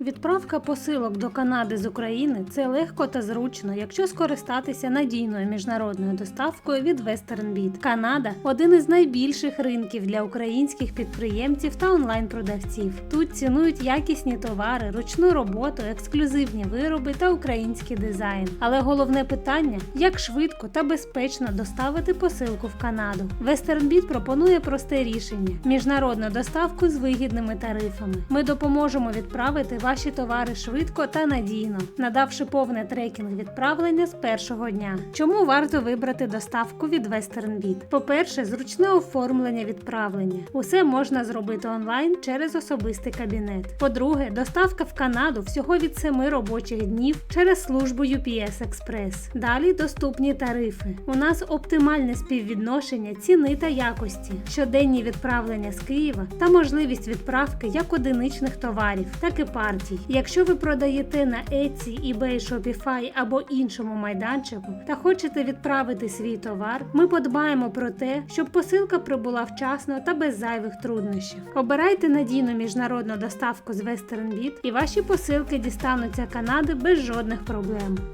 Відправка посилок до Канади з України це легко та зручно, якщо скористатися надійною міжнародною доставкою від WesternBit. Канада один із найбільших ринків для українських підприємців та онлайн-продавців. Тут цінують якісні товари, ручну роботу, ексклюзивні вироби та український дизайн. Але головне питання як швидко та безпечно доставити посилку в Канаду. WesternBit пропонує просте рішення: міжнародну доставку з вигідними тарифами. Ми допоможемо відправити ваші товари швидко та надійно, надавши повний трекінг відправлення з першого дня. Чому варто вибрати доставку від WesternBit? По-перше, зручне оформлення відправлення. Усе можна зробити онлайн через особистий кабінет. По-друге, доставка в Канаду всього від 7 робочих днів через службу UPS Express. Далі доступні тарифи. У нас оптимальне співвідношення ціни та якості, щоденні відправлення з Києва та можливість відправки як одиничних товарів, так і партій. Якщо ви продаєте на Etsy, eBay, Shopify або іншому майданчику та хочете відправити свій товар, ми подбаємо про те, щоб посилка прибула вчасно та без зайвих труднощів. Обирайте надійну міжнародну доставку з WesternBit і ваші посилки дістануться Канади без жодних проблем.